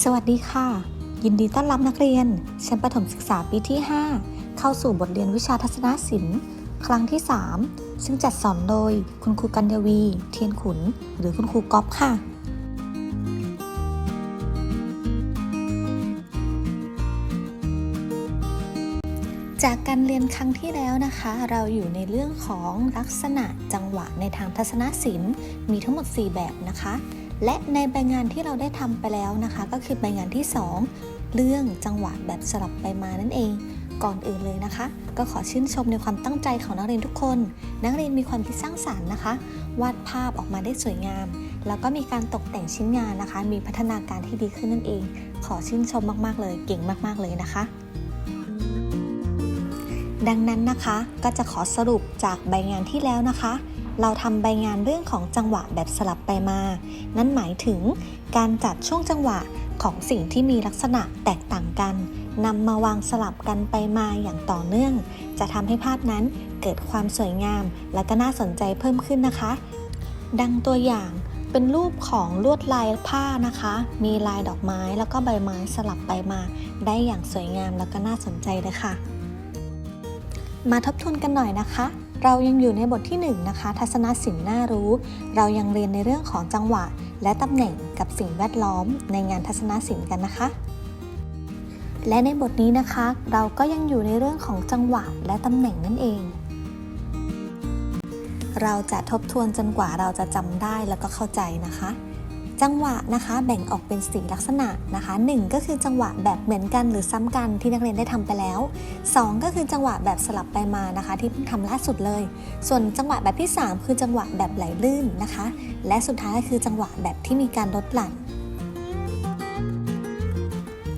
สวัสดีค่ะ ยินดีต้อนรับนักเรียนชั้นประถมศึกษาปีที่ 5 เข้าสู่บทเรียนวิชาทัศนศิลป์ ครั้งที่ 3 ซึ่งจัดสอนโดยคุณครูกัญญวี เทียนขุน หรือคุณครูก๊อฟค่ะ จากการเรียนครั้งที่แล้วนะคะ เราอยู่ในเรื่องของลักษณะจังหวะในทางทัศนศิลป์ มีทั้งหมด 4 แบบนะคะ และในใบงานที่เราได้ทำไปแล้วนะคะ ก็คือใบงานที่ 2 เรื่องจังหวะแบบสลับไปมานั่นเอง ก่อนอื่นเลยนะคะ ก็ขอชื่นชมในความตั้งใจของนักเรียนทุกคน นักเรียนมีความคิดสร้างสารรค์นะคะ วาดภาพออกมาได้สวยงาม แล้วก็มีการตกแต่งชิ้นงานนะคะ มีพัฒนาการที่ดีขึ้นนั่นเอง ขอชื่นชมมากๆเลยเก่งมากๆเลยนะคะดังนั้นนะคะก็จะขอสรุปจากใบงานที่แล้วนะคะ เราทำใบงานเรื่องของจังหวะแบบสลับไปมา นั่นหมายถึงการจัดช่วงจังหวะของสิ่งที่มีลักษณะแตกต่างกันนำมาวางสลับกันไปมาอย่างต่อเนื่อง จะทำให้ภาพนั้นเกิดความสวยงาม และก็น่าสนใจเพิ่มขึ้นนะคะ ดังตัวอย่างเป็นรูปของลวดลายผ้านะคะ มีลายดอกไม้แล้วก็ใบไม้สลับไปมา ได้อย่างสวยงามแล้วก็น่าสนใจเลยค่ะ มาทบทวนกันหน่อยนะคะ เรายังอยู่ในบทที่1นงนะคะ ทัศนศิลป์น่ารู้ เรายังเรียนในเรื่องของจังหวะ และตำแหน่งกับสิ่งแวดล้อมในงานทัศนศิลป์กันนะคะ และในบทนี้นะคะ เราก็ยังอยู่ในเรื่องของจังหวะและตำแหน่งนั่นเอง เราจะทบทวนจนกว่าเราจะจำได้แล้วก็เข้าใจนะคะ จังหวะนะคะแบ่งออกเป็นสีลักษณะนะคะ1ก็คือจังหวะแบบเหมือนกันหรือซ้ำกันที่นักเรียนได้ทำไปแล้ว 2 ก็คือจังหวะแบบสลับไปมานะคะ ที่เพิ่งทำล่าสุดเลย ส่วนจังหวะแบบที่ 3 คือจังหวะแบบไหลลื่นนะคะ และสุดท้ายก็คือจังหวะแบบที่มีการลดหลั่น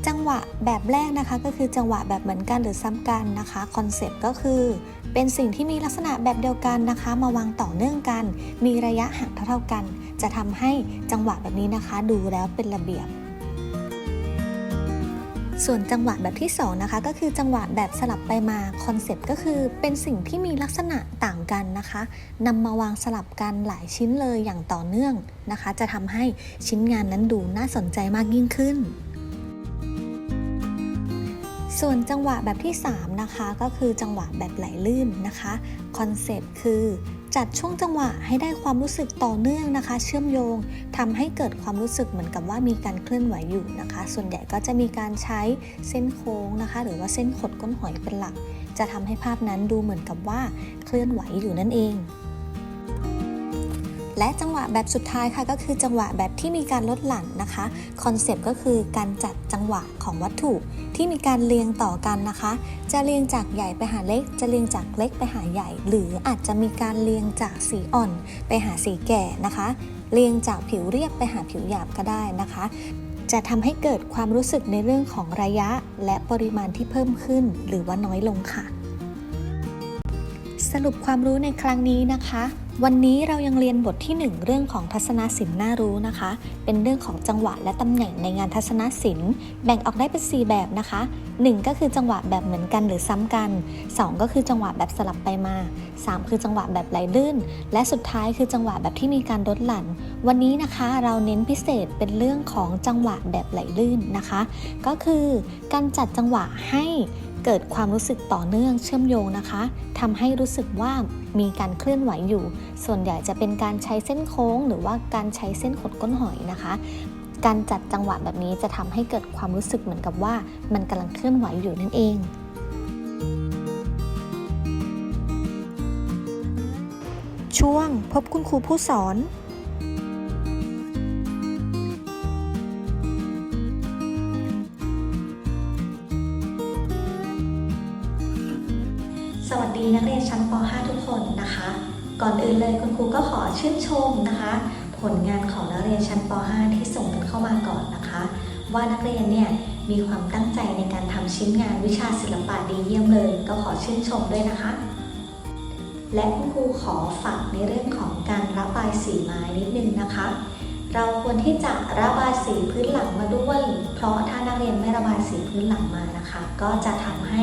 จังหวะแบบแรกนะคะก็คือจังหวะแบบเหมือนกันหรือซ้ำกันนะคะคอนเซ็ปต์ก็คือ เป็นสิ่งที่มีลักษณะแบบเดียวกันนะคะ มาวางต่อเนื่องกัน มีระยะห่างเท่าๆกัน จะทำให้จังหวะแบบนี้นะคะ ดูแล้วเป็นระเบียบ ส่วนจังหวะแบบที่2นะคะก็คือจังหวะแบบสลับไปมาคอนเซปต์ก็คือเป็นสิ่งที่มีลักษณะต่างกันนะคะนำมาวางสลับกันหลายชิ้นเลยอย่างต่อเนื่องนะคะ จะทำให้ชิ้นงานนั้นดูน่าสนใจมากยิ่งขึ้น ส่วนจังหวะแบบที่ 3 นะคะก็คือจังหวะแบบไหลลื่นนะคะคอนเซปต์คือจัดช่วงจังหวะให้ได้ความรู้สึกต่อเนื่องนะคะ เชื่อมโยงทำให้เกิดความรู้สึกเหมือนกับว่ามีการเคลื่อนไหวอยู่นะคะ ส่วนใหญ่ก็จะมีการใช้เส้นโค้งนะคะ หรือว่าเส้นขดก้นหอยเป็นหลัก จะทำให้ภาพนั้นดูเหมือนกับว่าเคลื่อนไหวอยู่นั่นเอง และจังหวะแบบสุดท้ายค่ะก็คือจังหวะแบบที่มีการลดหลั่นนะคะคอนเซปต์ก็คือการจัดจังหวะของวัตถุที่มีการเรียงต่อกันนะคะ จะเรียงจากใหญ่ไปหาเล็ก จะเรียงจากเล็กไปหาใหญ่ หรืออาจจะมีการเรียงจากสีอ่อน ไปหาสีแก่นะคะ เรียงจากผิวเรียบไปหาผิวหยาบก็ได้นะคะ จะทำให้เกิดความรู้สึกในเรื่องของระยะ และปริมาณที่เพิ่มขึ้น หรือว่าน้อยลงค่ะ สรุปความรู้ในครั้งนี้นะคะ วันนี้เรายังเรียนบทที่ 1 เรื่องของทัศนศิลป์น่ารู้นะคะ เป็นเรื่องของจังหวะและตำแหน่งในงานทัศนศิลป์ แบ่งออกได้เป็น 4 แบบนะคะ 1 ก็คือจังหวะแบบเหมือนกันหรือซ้ำกัน 2 ก็คือจังหวะแบบสลับไปมา 3 คือจังหวะแบบไหลลื่น และสุดท้ายคือจังหวะแบบที่มีการลดหลั่น วันนี้นะคะเราเน้นพิเศษเป็นเรื่องของจังหวะแบบไหลลื่นนะคะ ก็คือการจัดจังหวะให้ เกิดความรู้สึกต่อเนื่องเชื่อมโยงนะคะทำให้รู้สึกว่ามีการเคลื่อนไหวอยู่ ส่วนใหญ่จะเป็นการใช้เส้นโค้ง หรือว่าการใช้เส้นขดก้นหอยนะคะ การจัดจังหวะแบบนี้จะทำให้เกิดความรู้สึกเหมือนกับว่า มันกำลังเคลื่อนไหวอยู่นั่นเองช่วงพบคุณครูผู้สอน วัสดีนักเรียนชั้นป .5 ทุกคนนะคะ ก่อนอื่นเลยคุณครูก็ขอชื่นชมนะคะ ผลงานของนักเรียนชั้นป .5 ที่ส่งกันเข้ามาก่อนนะคะ ว่านักเรียนเนี่ยมีความตั้งใจในการทำชิ้นงานวิชาศิลปะดีเยี่ยมเลย ก็ขอชื่นชมด้วยนะคะ และคุณครูขอฝากในเรื่องของการระบายสีไม้นิดนึงนะคะ เราควรที่จะระบายสีพื้นหลังมาด้วย เพราะถ้านักเรียนไม่ระบายสีพื้นหลังมานะคะ ก็จะทำให้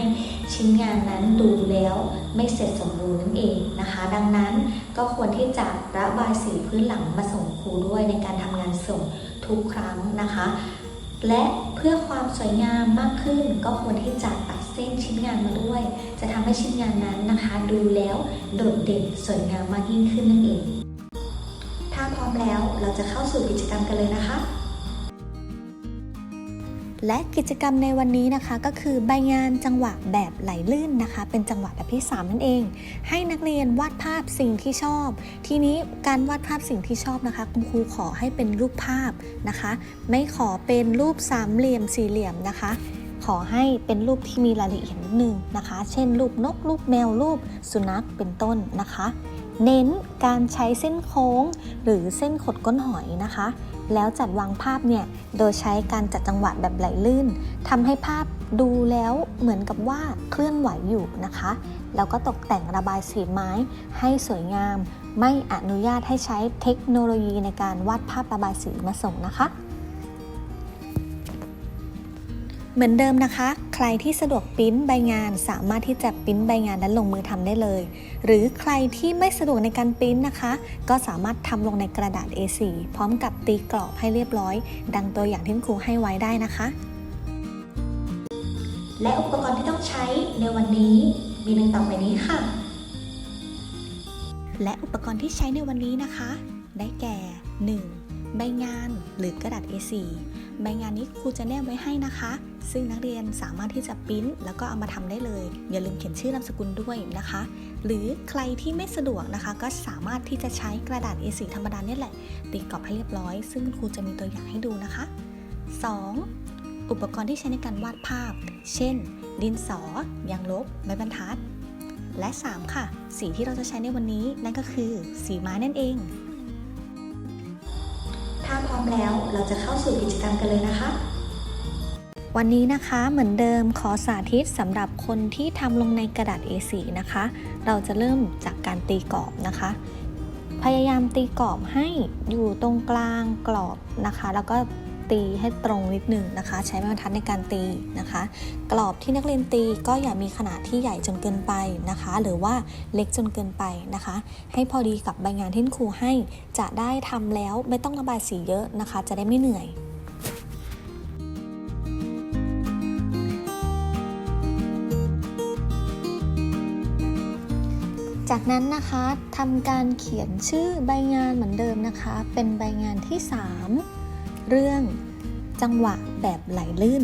ชิ้นงานนั้นดูแล้วไม่เสร็จสมบูรณ์นั่นเองนะคะ ดังนั้นก็ควรที่จะระบายสีพื้นหลังมาส่งครูด้วยในการทำงานส่งทุกครั้งนะคะ และเพื่อความสวยงามมากขึ้น ก็ควรที่จะตัดเส้นชิ้นงานมาด้วย จะทำให้ชิ้นงานนั้นนะคะ ดูแล้วโดดเด่นสวยงามมากยิ่งขึ้นนั่นเองถ้าพร้อมแล้ว เราจะเข้าสู่กิจกรรมกันเลยนะคะ และกิจกรรมในวันนี้นะคะก็คือใบงานจังหวะแบบไหลลื่นนะคะ เป็นจังหวะแบบที่ 3 นั่นเอง ให้นักเรียนวาดภาพสิ่งที่ชอบ ทีนี้การวาดภาพสิ่งที่ชอบนะคะคุณครูขอให้เป็นรูปภาพนะคะ ไม่ขอเป็นรูปสามเหลี่ยมสี่เหลี่ยมนะคะขอให้เป็นรูปที่มีรายละเอียดนิดนึงนะคะ เช่น รูปนก รูปแมว รูปสุนัข เป็นต้นนะคะ เน้นการใช้เส้นโค้ง หรือเส้นขดก้นหอยนะคะ แล้วจัดวางภาพเนี่ยโดยใช้การจัดจังหวะแบบไหลลื่นทำให้ภาพดูแล้วเหมือนกับว่าเคลื่อนไหวอยู่นะคะ แล้วก็ตกแต่งระบายสีไม้ให้สวยงาม ไม่อนุญาตให้ใช้เทคโนโลยีในการวาดภาพระบายสีมาส่งนะคะ เหมือนเดิมนะคะ ใครที่สะดวกปริ้นใบงานสามารถที่จะปริ้นใบงานและลงมือทำได้เลย หรือใครที่ไม่สะดวกในการปริ้นนะคะ ก็สามารถทำลงในกระดาษ A4 พร้อมกับตีกรอบให้เรียบร้อย ดังตัวอย่างที่ครูให้ไว้ได้นะคะ และอุปกรณ์ที่ต้องใช้ในวันนี้มีดังต่อไปนี้ค่ะ และอุปกรณ์ที่ใช้ในวันนี้นะคะ ได้แก่ 1. ใบงานหรือกระดาษ A4 ใบงานนี้ครูจะแนบไว้ให้นะคะ ซึ่งนักเรียนสามารถที่จะปริ้นแล้วก็เอามาทำได้เลย อย่าลืมเขียนชื่อนามสกุลด้วยนะคะ หรือใครที่ไม่สะดวกนะคะ ก็สามารถที่จะใช้กระดาษ A4 ธรรมดาเนี่ยแหละ ตีกรอบให้เรียบร้อย ซึ่งครูจะมีตัวอย่างให้ดูนะคะ 2. อุปกรณ์ที่ใช้ในการวาดภาพ เช่น ดินสอ ยางลบ ไม้บรรทัด และ 3 ค่ะ สีที่เราจะใช้ในวันนี้นั่นก็คือ สีไม้นั่นเอง ถ้าพร้อมแล้วเราจะเข้าสู่กิจกรรมกันเลยนะคะ วันนี้นะคะเหมือนเดิมขอสาธิตสำหรับคนที่ทำลงในกระดาษ A4 นะคะ เราจะเริ่มจากการตีกรอบนะคะ พยายามตีกรอบให้อยู่ตรงกลางกรอบนะคะ แล้วก็ ตีให้ตรงนิดหนึ่งนะคะ ใช้ไม้บรรทัดในการตีนะคะ กรอบที่นักเรียนตีก็อย่ามีขนาดที่ใหญ่จนเกินไปนะคะ หรือว่าเล็กจนเกินไปนะคะ ให้พอดีกับใบงานที่ครูให้ จะได้ทำแล้วไม่ต้องระบายสีเยอะนะคะ จะได้ไม่เหนื่อยจากนั้นนะคะทำการเขียนชื่อใบงานเหมือนเดิมนะคะ เป็นใบงานที่ 3 เรื่องจังหวะแบบไหลลื่น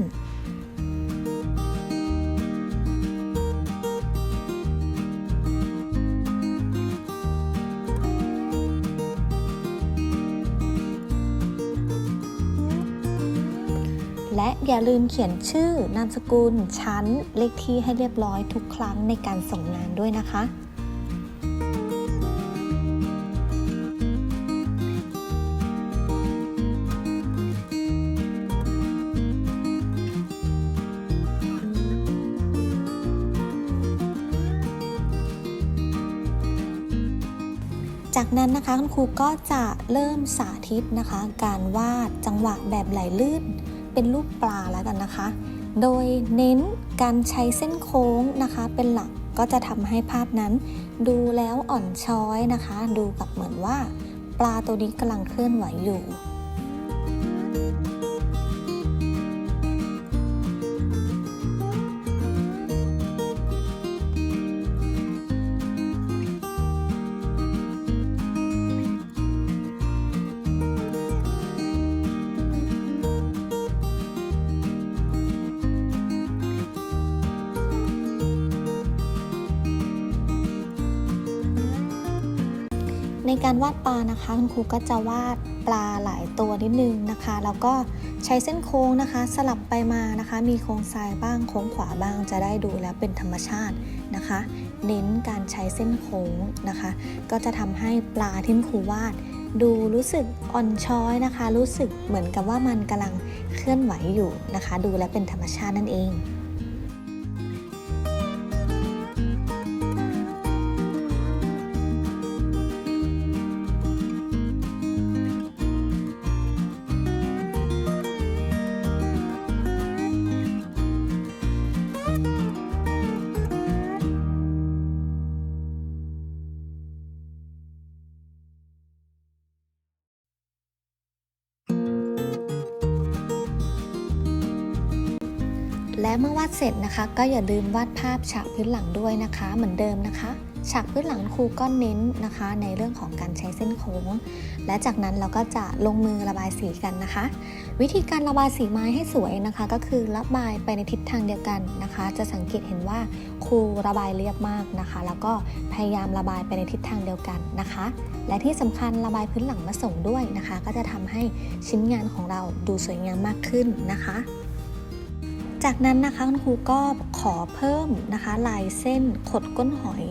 และอย่าลืมเขียนชื่อนามสกุลชั้นเลขที่ให้เรียบร้อยทุกครั้งในการส่งงานด้วยนะคะ จากนั้นนะคะคุณครูก็จะเริ่มสาธิตนะคะ การวาดจังหวะแบบไหลลื่น เป็นรูปปลาแล้วกันนะคะ โดยเน้นการใช้เส้นโค้งนะคะเป็นหลักก็จะทำให้ภาพนั้น ดูแล้วอ่อนช้อยนะคะ ดูกับเหมือนว่า ปลาตัวนี้กำลังเคลื่อนไหวอยู่ ในการวาดปลานะคะ คุณครูก็จะวาดปลาหลายตัวนิดนึงนะคะ แล้วก็ใช้เส้นโค้งนะคะ สลับไปมานะคะ มีโค้งซ้ายบ้างโค้งขวาบ้างจะได้ดูแล้วเป็นธรรมชาตินะคะ เน้นการใช้เส้นโค้งนะคะ ก็จะทำให้ปลาที่คุณครูวาด ดูรู้สึกอ่อนช้อยนะคะ รู้สึกเหมือนกับว่ามันกำลังเคลื่อนไหวอยู่นะคะ ดูแล้วเป็นธรรมชาตินั่นเอง และเมื่อวาดเสร็จนะคะ ก็อย่าลืมวาดภาพฉากพื้นหลังด้วยนะคะ เหมือนเดิมนะคะฉากพื้นหลังครูก็เน้นนะคะ ในเรื่องของการใช้เส้นโค้ง และจากนั้นเราก็จะลงมือระบายสีกันนะคะ วิธีการระบายสีไม้ให้สวยนะคะ ก็คือระบายไปในทิศทางเดียวกันนะคะ จะสังเกตเห็นว่าครูระบายเรียบมากนะคะ แล้วก็พยายามระบายไปในทิศทางเดียวกันนะคะ และที่สำคัญระบายพื้นหลังมาส่งด้วยนะคะ ก็จะทำให้ชิ้นงานของเราดูสวยงามมากขึ้นนะคะ จากนั้นนะคะคุณครูก็ขอเพิ่มนะคะ ลายเส้นขดก้นหอย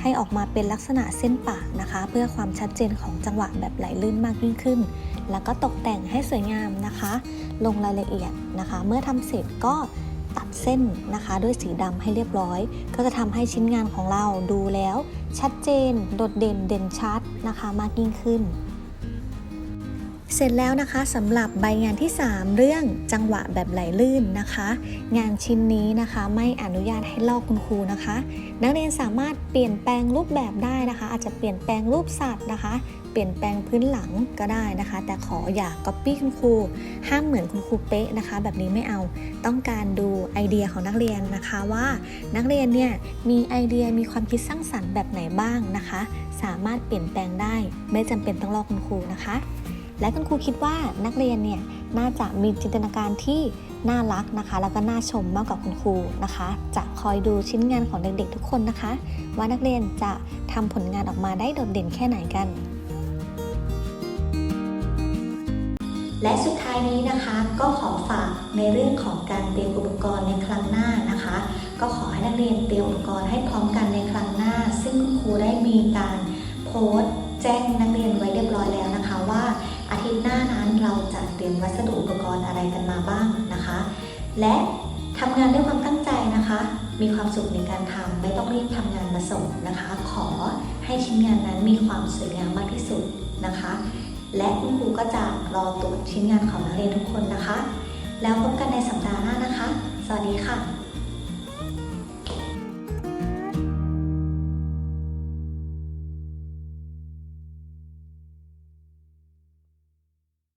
ให้ออกมาเป็นลักษณะเส้นปากนะคะ เพื่อความชัดเจนของจังหวะแบบไหลลื่นมากยิ่งขึ้น แล้วก็ตกแต่งให้สวยงามนะคะ ลงรายละเอียดนะคะ เมื่อทำเสร็จก็ตัดเส้นนะคะ ด้วยสีดำให้เรียบร้อย ก็จะทำให้ชิ้นงานของเราดูแล้ว ชัดเจน โดดเด่นเด่นชัดนะคะ มากยิ่งขึ้น เสร็จแล้วนะคะสำหรับใบงานที่ 3 เรื่องจังหวะแบบไหลลื่นนะคะ งานชิ้นนี้นะคะไม่อนุญาตให้ลอกคุณครูนะคะ นักเรียนสามารถเปลี่ยนแปลงรูปแบบได้นะคะ อาจจะเปลี่ยนแปลงรูปสัตว์นะคะ เปลี่ยนแปลงพื้นหลังก็ได้นะคะ แต่ขออย่าก๊อปปี้คุณครูห้ามเหมือนคุณครูเป๊ะนะคะ แบบนี้ไม่เอาต้องการดูไอเดียของนักเรียนนะคะว่า นักเรียนเนี่ยมีไอเดียมีความคิดสร้างสรรค์แบบไหนบ้างนะคะ สามารถเปลี่ยนแปลงได้ไม่จำเป็นต้องลอกคุณครูนะคะ และคุณครูคิดว่านักเรียนเนี่ยน่าจะมีจินตนาการที่น่ารักนะคะ แล้วก็น่าชมมากกว่าคุณครูนะคะ จะคอยดูชิ้นงานของเด็กๆทุกคนนะคะ ว่านักเรียนจะทำผลงานออกมาได้โดดเด่นแค่ไหนกัน และสุดท้ายนี้นะคะ ก็ขอฝากในเรื่องของการเตรียมอุปกรณ์ในครั้งหน้านะคะ ก็ขอให้นักเรียนเตรียมอุปกรณ์ให้พร้อมกันในครั้งหน้า ซึ่งคุณครูได้มีการโพสต์ แจ้งนักเรียนไว้เรียบร้อยแล้วนะคะว่า ทิตย์หน้านั้นเราจะเตรียมวัสดุอุปกรณ์อะไรกันมาบ้างนะคะ และทำงานด้วยความตั้งใจนะคะ มีความสุขในการทำไม่ต้องรีบทำงานมาส่งนะคะ ขอให้ชิ้นงานนั้นมีความสวยงามมากที่สุดนะคะ และคุณครูก็จะรอตรวจชิ้นงานของนักเรียนทุกคนนะคะ แล้วพบกันในสัปดาห์หน้านะคะ สวัสดีค่ะ